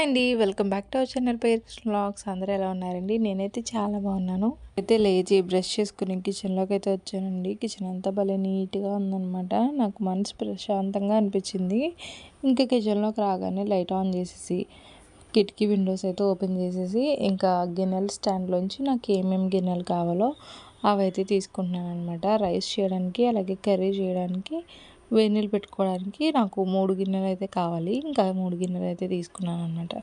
అండి welcome back to our channel పేరు vlogs. అందరూ ఎలా ఉన్నారండి? నేనైతే చాలా బాగున్నాను. అయితే లేచి బ్రష్ చేసుకుని కిచెన్లోకి అయితే వచ్చానండి. కిచెన్ అంతా భలే నీట్గా ఉందనమాట నాకు మనసు ప్రశాంతంగా అనిపించింది. ఇంకా కిచెన్లోకి రాగానే లైట్ ఆన్ చేసేసి కిటికీ విండోస్ అయితే ఓపెన్ చేసేసి ఇంకా గిన్నెల స్టాండ్లోంచి నాకు ఏమేమి గిన్నెలు కావాలో అవైతే తీసుకుంటున్నాను అనమాట రైస్ చేయడానికి అలాగే కర్రీ చేయడానికి వేడి నీళ్ళు పెట్టుకోవడానికి నాకు మూడు గిన్నెలు అయితే కావాలి. ఇంకా మూడు గిన్నెలు అయితే తీసుకున్నాను అనమాట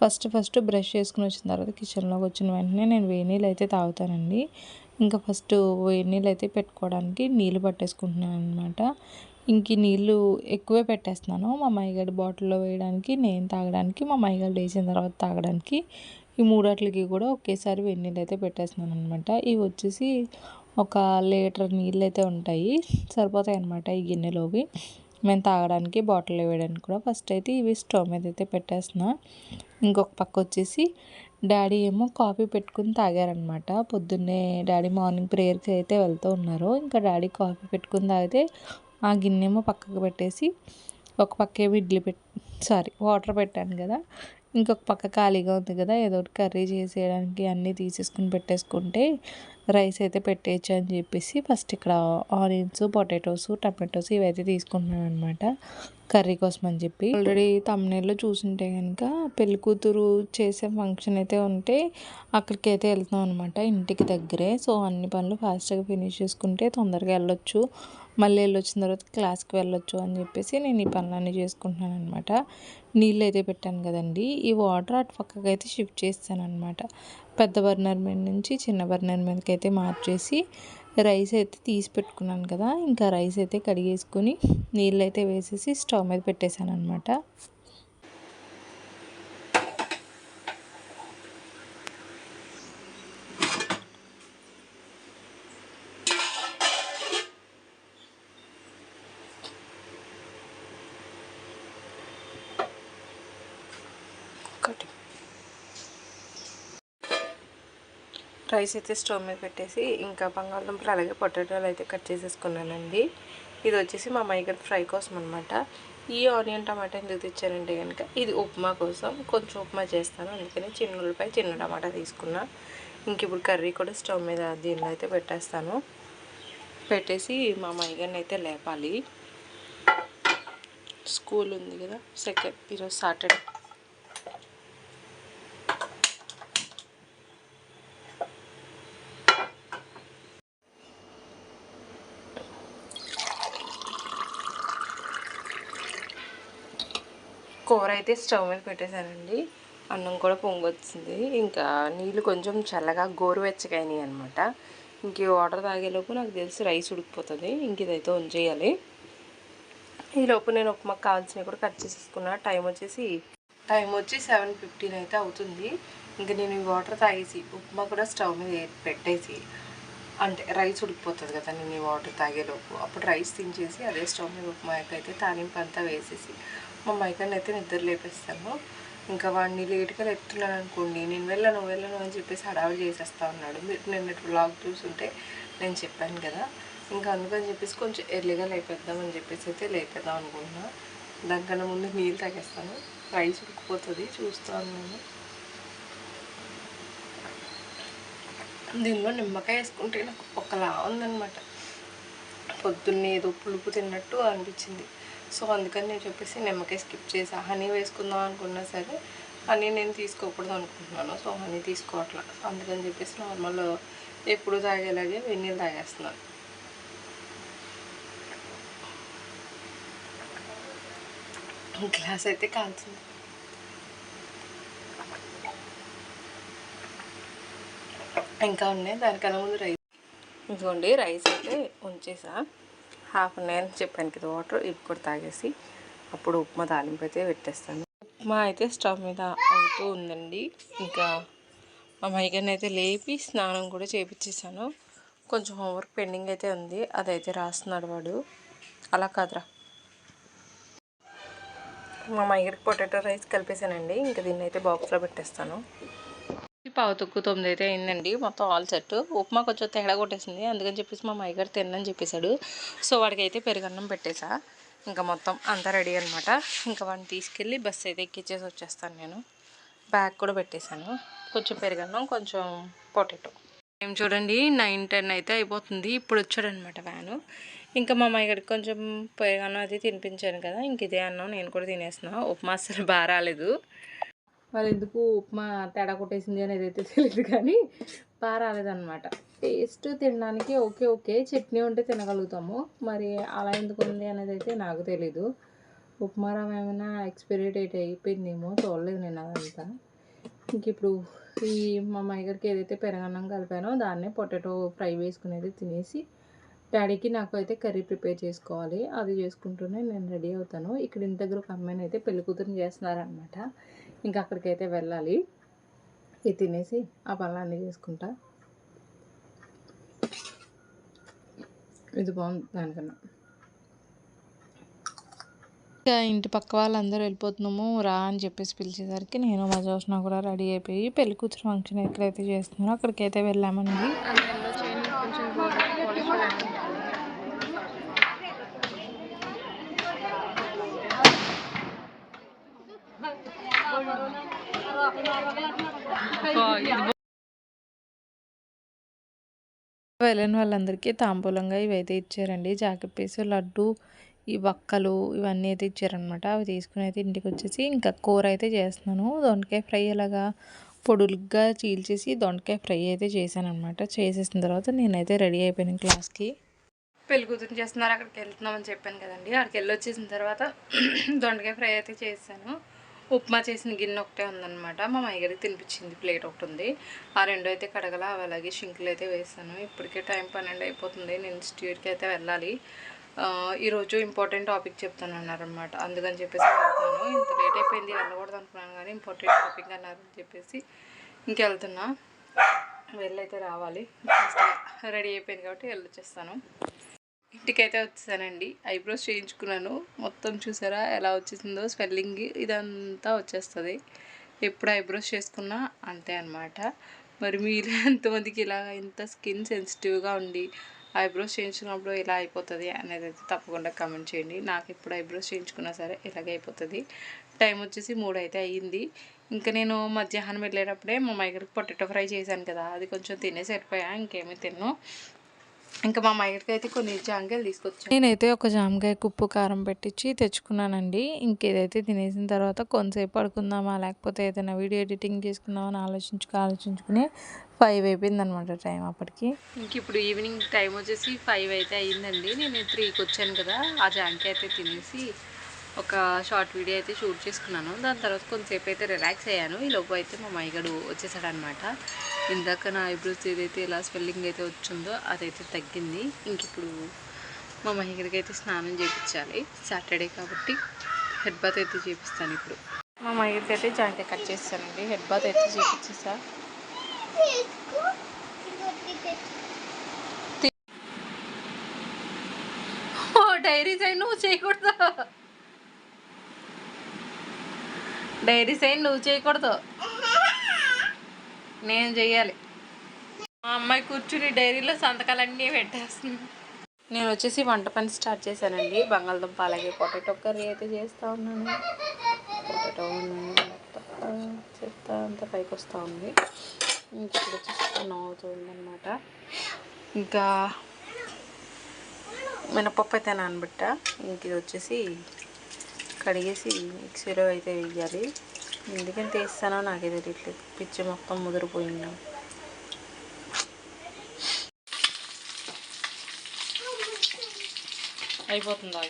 ఫస్ట్ ఫస్ట్ బ్రష్ చేసుకుని వచ్చిన తర్వాత కిచెన్లోకి వచ్చిన వెంటనే నేను వేడి నీళ్ళు అయితే తాగుతానండి. ఇంకా ఫస్ట్ వేడి నీళ్ళు అయితే పెట్టుకోవడానికి నీళ్ళు పట్టేసుకుంటున్నాను అనమాట ఇంక నీళ్ళు ఎక్కువే పెట్టేస్తున్నాను. మా మైగడి బాటిల్లో వేయడానికి నేను తాగడానికి మా మైగడు వేసిన తర్వాత తాగడానికి ఈ మూడాట్లకి కూడా ఒకేసారి వేడి నీళ్ళు అయితే పెట్టేస్తున్నాను అనమాట ఇవి వచ్చేసి ఒక లీటర్ నీళ్ళు అయితే ఉంటాయి సరిపోతాయి అనమాట ఈ గిన్నెలోవి. మేము తాగడానికి బాటిల్ వేయడానికి కూడా. ఫస్ట్ అయితే ఇవి స్టవ్ మీద అయితే పెట్టేస్తున్నా. ఇంకొక పక్క వచ్చేసి డాడీ ఏమో కాఫీ పెట్టుకుని తాగారనమాట పొద్దున్నే డాడీ మార్నింగ్ ప్రేయర్కి అయితే వెళ్తూ ఉన్నారు. ఇంకా డాడీ కాఫీ పెట్టుకుని తాగితే ఆ గిన్నె ఏమో పక్కకు పెట్టేసి ఒక పక్క ఏమో ఇడ్లీ పెట్ సారీ వాటర్ పెట్టాను కదా. ఇంకొక పక్క ఖాళీగా ఉంది కదా ఏదో ఒకటి కర్రీ చేసేయడానికి అన్నీ తీసేసుకుని పెట్టేసుకుంటే రైస్ అయితే పెట్టేయచ్చు అని చెప్పేసి ఫస్ట్ ఇక్కడ ఆనియన్స్ పొటాటోస్ టమాటోస్ ఇవైతే తీసుకుంటున్నాను అనమాట కర్రీ కోసం అని చెప్పి. ఆల్రెడీ తమ్నేల్లో చూసుంటే కనుక పెళ్ళి కూతురు చేసే ఫంక్షన్ అయితే ఉంటే అక్కడికి అయితే వెళ్తున్నాం అనమాట ఇంటికి దగ్గరే. సో అన్ని పనులు ఫాస్ట్గా ఫినిష్ చేసుకుంటే తొందరగా వెళ్ళొచ్చు. మళ్ళీ వెళ్ళొచ్చిన తర్వాత క్లాస్కి వెళ్ళొచ్చు అని చెప్పేసి నేను ఈ పనులన్నీ చేసుకుంటున్నాను అనమాట నీళ్ళు అయితే పెట్టాను కదండి. ఈ వాటర్ అటు పక్కకి అయితే షిఫ్ట్ చేస్తాను అనమాట పెద్ద బర్నర్ మీద నుంచి చిన్న బర్నర్ మీదకి అయితే మార్చేసి రైస్ అయితే తీసి పెట్టుకున్నాను కదా. ఇంకా రైస్ అయితే కడిగేసుకుని నీళ్ళు అయితే వేసేసి స్టవ్ మీద పెట్టేశాను అనమాట రైస్ అయితే స్టవ్ మీద పెట్టేసి ఇంకా బంగాళదుంపలు అలాగే పొటాటోలు అయితే కట్ చేసేసుకున్నానండి. ఇది వచ్చేసి మా మైగడ్ ఫ్రై కోసం అనమాట ఈ ఆనియన్ టమాటా ఎందుకు తెచ్చానంటే కనుక ఇది ఉప్మా కోసం. కొంచెం ఉప్మా చేస్తాను. అందుకని చిన్న ఉల్లిపాయ చిన్న టమాటా తీసుకున్నా. ఇంక ఇప్పుడు కర్రీ కూడా స్టవ్ మీద దీనిలో అయితే పెట్టేస్తాను. పెట్టేసి మా మైగడ్ని అయితే లేపాలి. స్కూల్ ఉంది కదా సెకండ్ ఈరోజు సాటర్డే. కూర అయితే స్టవ్ మీద పెట్టేశానండి. అన్నం కూడా పొంగొచ్చింది. ఇంకా నీళ్ళు కొంచెం చల్లగా గోరువెచ్చగా అయినాయి అనమాట ఇంక వాటర్ తాగేలోపు నాకు తెలిసి రైస్ ఉడికిపోతుంది. ఇంక ఇదైతే ఉంచేయాలి. ఈలోపు నేను ఉప్మాకు కావాల్సినవి కూడా కట్ చేసేసుకున్నా. టైం వచ్చేసి టైం వచ్చి సెవెన్ ఫిఫ్టీన్ అయితే అవుతుంది. ఇంక నేను ఈ వాటర్ తాగేసి ఉప్మా కూడా స్టవ్ మీద పెట్టేసి అంటే రైస్ ఉడికిపోతుంది కదా నేను ఈ వాటర్ తాగేలోపు అప్పుడు రైస్ తినేసి అదే స్టవ్ మీద ఉప్మా అయితే తాలింపు అంతా వేసేసి మా మైకాన్ని అయితే నిద్ర లేపేస్తాను ఇంకా వాడిని లేట్గా లేపుతున్నాను అనుకోండి నేను వెళ్ళను వెళ్ళను అని చెప్పేసి హడావిడి చేసేస్తా ఉన్నాడు. మీరు నిన్న బ్లాగ్ చూస్తుంటే నేను చెప్పాను కదా. ఇంకా అందుకని చెప్పేసి కొంచెం ఎర్లీగా లేపేద్దామని చెప్పేసి అయితే లేపేద్దాం అనుకుంటున్నా. దానికన్నా ముందు నీళ్ళు తాగేస్తాను. రైస్ ఉడికిపోతుంది చూస్తాను నేను దీనిలో నిమ్మకాయ వేసుకుంటే నాకు ఒకలా ఉందనమాట పొద్దున్నే ఏదో పులుపు తిన్నట్టు అనిపించింది. సో అందుకని నేను చెప్పేసి నిమ్మకాయ స్కిప్ చేసా. హనీ వేసుకుందాం అనుకున్నా సరే హనీ నేను తీసుకోకూడదు అనుకుంటున్నాను. సో హనీ తీసుకోవట్లా. అందుకని చెప్పేసి నార్మల్ ఎప్పుడు తాగేలాగే వెన్నీళ్ళు తాగేస్తున్నాను. గ్లాస్ అయితే కాల్చింది. ఇంకా ఉన్నాయి. దానికన్నా ముందు రైస్. ఇదిగోండి రైస్ అయితే ఉంచేసా. హాఫ్ అన్ అవర్ చెప్పాను కదా వాటర్ ఇవి కూడా తాగేసి అప్పుడు ఉప్మా తాలింపు అయితే పెట్టేస్తాను. ఉప్మా అయితే స్టవ్ మీద అవుతూ ఉందండి. ఇంకా మా మైగన్ అయితే లేపి స్నానం కూడా చేపించేసాను కొంచెం హోంవర్క్ పెండింగ్ అయితే ఉంది అదైతే రాస్తున్నాడు వాడు. అలా కాదురా. మా మైగడికి పొటాటో రైస్ కలిపేసానండి ఇంకా దీన్ని అయితే బాక్స్లో పెట్టేస్తాను. పావు తొక్కు తొమ్మిది అయితే అయిందండి మొత్తం ఆల్ సెట్. ఉప్మా కొంచెం తేడా కొట్టేసింది. అందుకని చెప్పేసి మా మైగారు తిన్నని చెప్పేశాడు. సో వాడికి అయితే పెరుగన్నం పెట్టేసా. ఇంకా మొత్తం అంతా రెడీ అనమాట ఇంకా వాడిని తీసుకెళ్ళి బస్ అయితే ఎక్కించేసి వచ్చేస్తాను నేను. బ్యాగ్ కూడా పెట్టేశాను. కొంచెం పెరుగన్నం కొంచెం పొటాటో. ఏం చూడండి నైన్ టెన్ అయితే అయిపోతుంది. ఇప్పుడు వచ్చాడనమాట వ్యాను. ఇంకా మా అమ్మాయిగడికి కొంచెం పెరుగన్నం అది తినిపించాను కదా. ఇంక ఇదే అన్నం నేను కూడా తినేస్తున్నా. ఉప్మా అసలు బాగా రాలేదు. వాళ్ళు ఎందుకు ఉప్మా తేడా కొట్టేసింది అనేది అయితే తెలియదు కానీ బాగా రాలేదన్నమాట. టేస్ట్ తినడానికి ఓకే ఓకే. చట్నీ ఉంటే తినగలుగుతాము. మరి అలా ఎందుకు ఉంది అనేది అయితే నాకు తెలీదు. ఉప్మా రవ్వ ఏమైనా ఎక్స్పైరీ డేట్ అయిపోయిందేమో చూడలేదు నేను అదంతా. ఇంక ఇప్పుడు ఈ మా మైగడికి ఏదైతే పెరగన్నం కలిపానో దాన్నే పొటాటో ఫ్రై వేసుకునేది తినేసి డాడీకి నాకు అయితే కర్రీ ప్రిపేర్ చేసుకోవాలి. అది చేసుకుంటూనే నేను రెడీ అవుతాను. ఇక్కడ ఇంటి దగ్గర ఒక అమ్మాయిని అయితే పెళ్ళి కూతురు చేస్తున్నారనమాట ఇంకా అక్కడికైతే వెళ్ళాలి. ఇది తినేసి ఆ పనులన్నీ చేసుకుంటా. ఇది బాగుంది దానికన్నా. ఇంకా ఇంటి పక్క వాళ్ళందరూ వెళ్ళిపోతున్నాము. రా అని చెప్పేసి పిలిచేసరికి నేను మా జోష్న కూడా రెడీ అయిపోయి పెళ్ళి కూతురు ఫంక్షన్ ఎక్కడైతే చేస్తున్నారో అక్కడికైతే వెళ్ళామండి. వెళ్ళిన వాళ్ళందరికీ తాంబూలంగా ఇవైతే ఇచ్చారండి. జాకెట్ పీసు లడ్డు ఈ వక్కలు ఇవన్నీ అయితే ఇచ్చారనమాట అవి తీసుకుని అయితే ఇంటికి వచ్చేసి ఇంకా కూర అయితే చేస్తున్నాను. దొండకాయ ఫ్రై అలాగా పొడులుగా చీల్చేసి దొండకాయ ఫ్రై అయితే చేశాను అనమాట చేసేసిన తర్వాత నేనైతే రెడీ అయిపోయాను క్లాస్కి. పెళ్ళి కూతురు చేస్తున్నారు అక్కడికి వెళ్తున్నామని చెప్పాను కదండి. అక్కడికి వెళ్ళి వచ్చేసిన తర్వాత దొండకాయ ఫ్రై అయితే చేశాను. ఉప్మా చేసిన గిన్నె ఒకటే ఉందన్నమాట. మా మైగడికి తినిపించింది ప్లేట్ ఒకటి ఉంది. ఆ రెండు అయితే కడగల అవి అలాగే షింకులు అయితే వేసాను. ఇప్పటికే టైం పన్నెండు అయిపోతుంది నేను ఇన్స్టిట్యూట్కి అయితే వెళ్ళాలి. ఈరోజు ఇంపార్టెంట్ టాపిక్ చెప్తాను అన్నారనమాట అందుకని చెప్పేసి వెళ్తున్నాను. ఇంత లేట్ అయిపోయింది వెళ్ళకూడదు అనుకున్నాను కానీ ఇంపార్టెంట్ టాపిక్ అన్నారని చెప్పేసి ఇంకెళ్తున్నా. వెళ్ళైతే రావాలి. రెడీ అయిపోయింది కాబట్టి వెళ్ళొచ్చేస్తాను. ఇంటికైతే వచ్చేసానండి. ఐబ్రోస్ చేయించుకున్నాను. మొత్తం చూసారా ఎలా వచ్చేసిందో స్వెల్లింగ్ ఇదంతా వచ్చేస్తుంది. ఎప్పుడు ఐబ్రోస్ చేసుకున్నా అంతే అనమాట మరి మీరు ఎంతమందికి ఇలా ఇంత స్కిన్ సెన్సిటివ్గా ఉండి ఐబ్రోస్ చేయించుకున్నప్పుడు ఇలా అయిపోతుంది అనేది అయితే తప్పకుండా కామెంట్ చేయండి. నాకు ఎప్పుడు ఐబ్రోస్ చేయించుకున్నా సరే ఇలాగే అయిపోతుంది. టైం వచ్చేసి మూడు అయితే అయ్యింది. ఇంకా నేను మధ్యాహ్నం వెళ్ళేటప్పుడే మా మైగరికి పొటాటో ఫ్రై చేశాను కదా అది కొంచెం తినేసి సరిపోయా ఇంకేమీ తిన్ను. ఇంకా మా మైగడికి అయితే కొన్ని జాంకాయలు తీసుకొచ్చాను నేనైతే ఒక జామకాయ ఉప్పు కారం పెట్టించి తెచ్చుకున్నానండి. ఇంకేదైతే తినేసిన తర్వాత కొంతసేపు పడుకుందామా లేకపోతే ఏదైనా వీడియో ఎడిటింగ్ చేసుకుందామని ఆలోచించుకు ఆలోచించుకుని ఫైవ్ అయిపోయింది అనమాట టైం అప్పటికి. ఇంక ఇప్పుడు ఈవినింగ్ టైం వచ్చేసి ఫైవ్ అయితే అయ్యిందండి నేను త్రీకి వచ్చాను కదా ఆ జాంకాయ అయితే తినేసి ఒక షార్ట్ వీడియో అయితే షూట్ చేసుకున్నాను. దాని తర్వాత కొంతసేపు అయితే రిలాక్స్ అయ్యాను. ఈ లోపు అయితే మా మైగడు వచ్చేసాడనమాట ఇందాక నా ఐబ్రోస్ ఏదైతే ఎలా స్వెల్లింగ్ అయితే వచ్చిందో అదైతే తగ్గింది. ఇంక ఇప్పుడు మా మహిగడికి అయితే స్నానం చేయించాలి సాటర్డే కాబట్టి హెడ్ బాత్ అయితే చేపిస్తాను ఇప్పుడు. మా మహిగడికి అయితే జాయింట్ కట్ చేస్తానండి. హెడ్ బాత్ అయితే చేపించేసా డైరీ సైన్ నువ్వు చేయకూడదు? డైరీ సైన్ నువ్వు చేయకూడదు. నేను చెయ్యాలి. మా అమ్మాయి కూర్చుని డైరీలో సంతకాలన్నీ పెట్టేస్తుంది. నేను వచ్చేసి వంట పని స్టార్ట్ చేశానండి. బంగాళదుంప అలాగే పొటాటో కర్రీ అయితే చేస్తూ ఉన్నాను. పొటాటో చెత్త అంతా పైకి వస్తూ ఉంది. ఇంక ఇప్పుడు వచ్చేసి పని అవుతుంది అనమాట ఇంకా మినపప్పు అయితే నానబెట్ట. ఇంక ఇది వచ్చేసి కడిగేసి మిక్సీలో అయితే వేయాలి. ఎందుకని తీస్తానో నాకే తెలియట్లేదు. పిచ్చి మొత్తం ముదిరిపోయింది. అయిపోతుందా?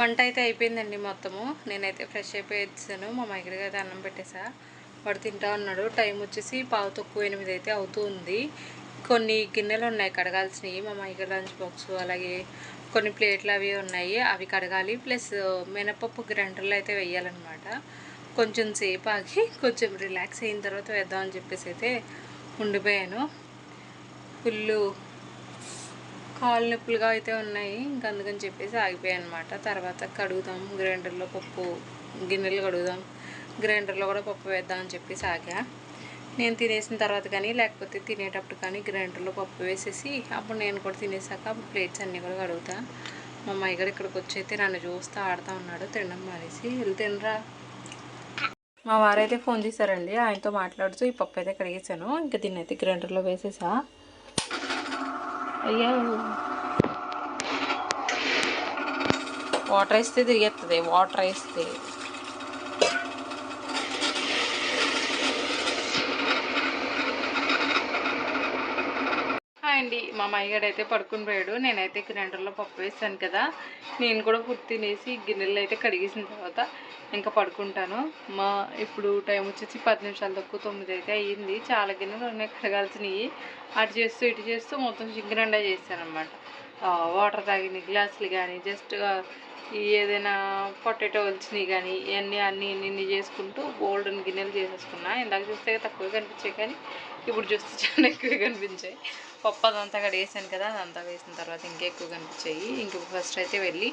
వంట అయితే అయిపోయిందండి మొత్తము. నేనైతే ఫ్రెష్ అయిపోయి మా మైగడికి అయితే అన్నం పెట్టేసా. వాడు తింటా ఉన్నాడు. టైం వచ్చేసి పావు తక్కువ ఎనిమిది అయితే అవుతూ ఉంది కొన్ని గిన్నెలు ఉన్నాయి కడగాల్సినవి. మా మైగడ్ లంచ్ బాక్స్ అలాగే కొన్ని ప్లేట్లు అవి ఉన్నాయి. అవి కడగాలి. ప్లస్ మినపప్పు గ్రైండర్లో అయితే వేయాలన్నమాట కొంచెం సేపు ఆగి కొంచెం రిలాక్స్ అయిన తర్వాత వేద్దామని చెప్పేసి అయితే ఉండిపోయాను. ఫుల్లు కాళ్ళు నొప్పులుగా అయితే ఉన్నాయి. ఇంక అందుకని చెప్పేసి ఆగిపోయాయి అనమాట తర్వాత కడుగుదాం గ్రైండర్లో పప్పు గిన్నెలు కడుగుదాం గ్రైండర్లో కూడా పప్పు వేద్దాం అని చెప్పేసి ఆగా. నేను తినేసిన తర్వాత కానీ లేకపోతే తినేటప్పుడు కానీ గ్రైండర్లో పప్పు వేసేసి అప్పుడు నేను కూడా తినేసాక అప్పుడు ప్లేట్స్ అన్నీ కూడా కడుగుతా. మా అమ్మాయి గారు ఇక్కడికి వచ్చి అయితే నన్ను చూస్తూ ఆడుతూ ఉన్నాడు తినడం మానేసి. వెళ్ళి తినరా? మా వారైతే ఫోన్ చేశారండి. ఆయనతో మాట్లాడుతూ ఈ పప్పు అయితే కడిగేసాను ఇంకా దీన్ని అయితే గ్రైండర్లో వేసేసా. వాటర్ వేస్తే తిరిగేస్తుంది వాటర్ వేస్తే. అండి మా మయ్యగాడు అయితే పడుకుని పోయాడు. నేనైతే గ్రైండర్లో పప్పు వేసాను కదా. నేను కూడా పుట్టి తినేసి గిన్నెలు అయితే కడిగేసిన తర్వాత ఇంకా పడుకుంటాను. మా ఇప్పుడు టైం వచ్చేసి పది నిమిషాలు తక్కువ తొమ్మిది అయితే అయ్యింది. చాలా గిన్నెలు ఉన్నాయి కడగాల్సినవి. అటు చేస్తూ ఇటు చేస్తూ మొత్తం చింకరండా చేశాను అనమాట వాటర్ తాగిన గ్లాసులు కానీ జస్ట్ ఈ ఏదైనా పొటాటో వచ్చినాయి కానీ ఇవన్నీ అన్ని ఇన్ని చేసుకుంటూ గోల్డెన్ గిన్నెలు చేసేసుకున్నా. ఇందాక చూస్తే తక్కువ కనిపించాయి కానీ ఇప్పుడు చూస్తే చాలా ఎక్కువ కనిపించాయి. పప్పు అదంతా అక్కడ వేసాను కదా అదంతా వేసిన తర్వాత ఇంకా ఎక్కువ కనిపించాయి. ఇంక ఫస్ట్ అయితే వెళ్ళి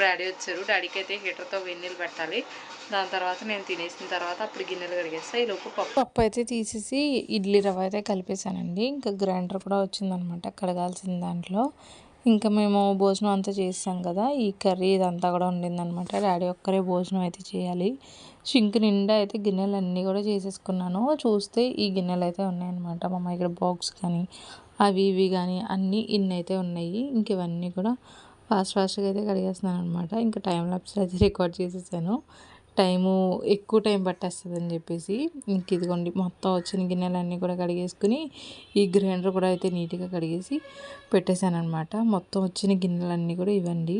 డాడీ వచ్చారు. డాడీకి అయితే హీటర్తో వెన్నీళ్ళు పెట్టాలి. దాని తర్వాత నేను తినేసిన తర్వాత అప్పుడు గిన్నెలు కడిగేస్తా. ఈ లోపు పప్పు. పప్పు అయితే తీసేసి ఇడ్లీ రవ్వ అయితే కలిపేశానండి. ఇంకా గ్రైండర్ కూడా వచ్చిందనమాట. కడగాల్సిన దాంట్లో. ఇంకా మేము భోజనం అంతా చేసాం కదా ఈ కర్రీ ఇదంతా కూడా ఉండిందనమాట డాడీ ఒక్కరే భోజనం అయితే చేయాలి. షింక్ నిండా అయితే గిన్నెలు అన్నీ కూడా చేసేసుకున్నాను. చూస్తే ఈ గిన్నెలు అయితే ఉన్నాయన్నమాట. మా ఇక్కడ బాక్స్ కానీ అవి ఇవి కానీ అన్నీ ఇన్ని అయితే ఉన్నాయి. ఇంక ఇవన్నీ కూడా ఫాస్ట్ ఫాస్ట్గా అయితే కడిగేస్తున్నాను అనమాట ఇంకా టైం లాప్స్ అయితే రికార్డ్ చేసేసాను. టైము ఎక్కువ టైం పట్టేస్తుంది అని చెప్పేసి ఇంక ఇదిగోండి మొత్తం వచ్చిన గిన్నెలన్నీ కూడా కడిగేసుకుని ఈ గ్రైండర్ కూడా అయితే నీట్గా కడిగేసి పెట్టేశాను అనమాట మొత్తం వచ్చిన గిన్నెలన్నీ కూడా ఇవ్వండి.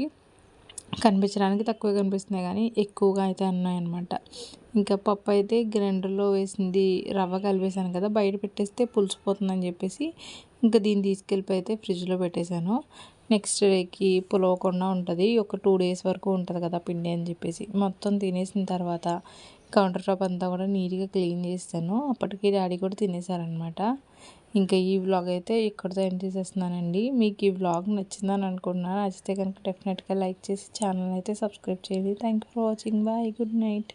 కనిపించడానికి తక్కువ కనిపిస్తున్నాయి కానీ ఎక్కువగా అయితే ఉన్నాయన్నమాట. ఇంకా పప్పు అయితే గ్రైండర్లో వేసింది రవ్వ కలిపేసాను కదా బయట పెట్టేస్తే పులిసిపోతుందని చెప్పేసి ఇంకా దీన్ని తీసుకెళ్ళిపోయి అయితే ఫ్రిడ్జ్లో పెట్టేశాను. నెక్స్ట్ డేకి పులవకుండా ఉంటుంది. ఒక టూ డేస్ వరకు ఉంటుంది కదా పిండి అని చెప్పేసి. మొత్తం తినేసిన తర్వాత కౌంటర్ టాప్ అంతా కూడా నీట్గా క్లీన్ చేస్తాను. అప్పటికి డాడీ కూడా తినేసారనమాట ఇంకా ఈ వ్లాగ్ అయితే ఇక్కడితో ఎండ్ చేసేస్తున్నానండి. మీకు ఈ వ్లాగ్ నచ్చిందని అనుకుంటున్నాను నచ్చితే కనుక డెఫినెట్గా లైక్ చేసి ఛానల్ అయితే సబ్స్క్రైబ్ చేయండి. Thank you for watching bye good night